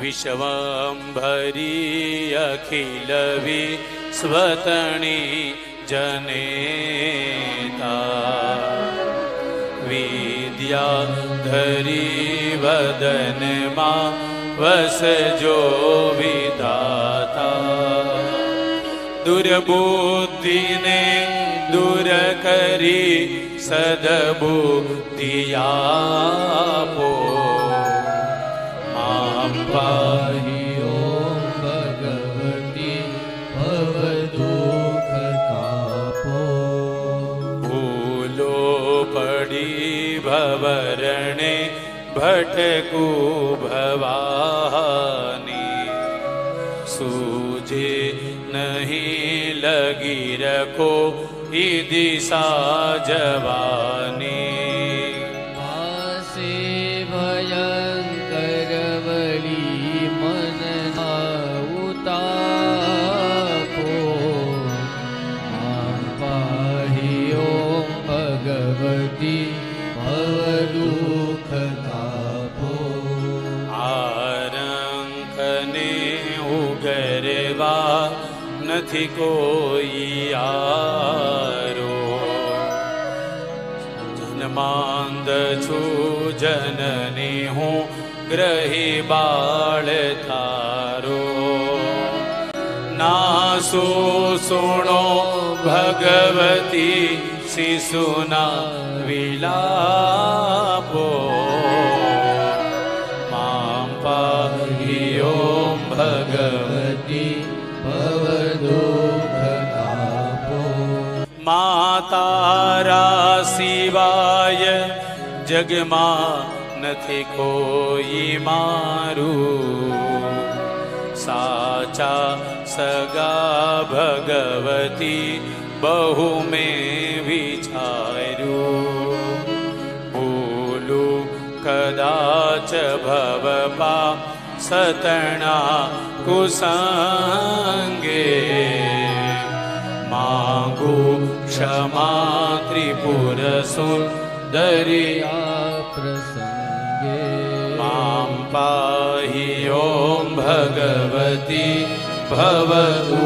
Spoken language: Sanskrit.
विश्वम्भरी अखिलवि स्वतणी जनेता विद्याधरी वदनमा वसजो विदाता दुर्बुद्धिने दूर करी सद्बुद्धियापो मां पाहि ॐ भगवति भवदुःखतापो भूलो पडी भवरणे भटकु भवानी सूझे नहीं लगी रखो ई दिशा जवानी ઉગરવા નથી કોઈ આરો જન્માંદ છું, જનની હું ગ્રહી બાળ થારો નાસો સુણો ભગવતી શિશુના વિલાપો. માતારા સિવાય જગમાં નથી કોઈ મારું સાચા સગા ભગવતી બહુ મેં વિચાર્યું ભૂલું કદાચ ભવપા સતણા કુસંગે માગુ ક્ષમા सु दरिया प्रसंगे माम पाही ॐ भगवती भवतु